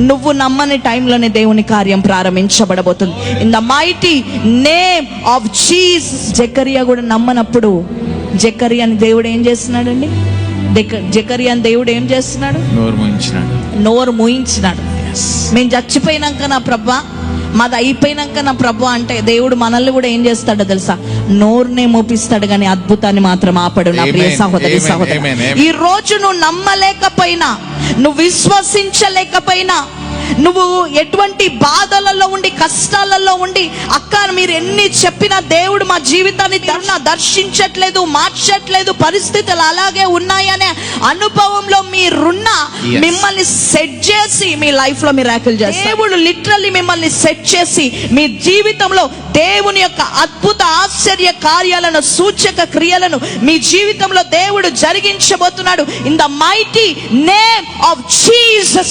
నువ్వు నమ్మని టైంలోనే దేవుని కార్యం ప్రారంభించబడబోతుంది. In the mighty name of Jesus Zechariah కూడా నమ్మనప్పుడు జకరియాని దేవుడు ఏం చేస్తున్నాడండి? జక- జకరియాని దేవుడు ఏం చేస్తున్నాడు? నోరు మూయించినాడు. నోరు మూయించినాడు. మేము చచ్చిపోయినాక నా ప్రభా మాది అయిపోయినాక నా ప్రభు అంటే దేవుడు మనల్ని కూడా ఏం చేస్తాడో తెలుసా? నోరునే మోపిస్తాడు కానీ అద్భుతాన్ని మాత్రం ఆపడు నా ప్రియ సహోదరి సహోదరు. ఈ రోజు నువ్వు నమ్మలేకపోయినా నువ్వు విశ్వసించలేకపోయినా నువ్వు ఎటువంటి బాధలలో ఉండి కష్టాలలో ఉండి అక్క మీరు ఎన్ని చెప్పినా దేవుడు మా జీవితాన్ని దర్శ దర్శించట్లేదు మార్చట్లేదు పరిస్థితులు అలాగే ఉన్నాయనే అనుభవంలో మీరున్నా. మిమ్మల్ని సెట్ చేసి మీ లైఫ్లో మీరు చేస్తారు దేవుడు లిటరల్లీ మిమ్మల్ని సెట్ చేసి మీ జీవితంలో దేవుని యొక్క అద్భుత ఆశ్చర్య కార్యాలను సూచక క్రియలను మీ జీవితంలో దేవుడు జరిగించబోతున్నాడు in the mighty name of Jesus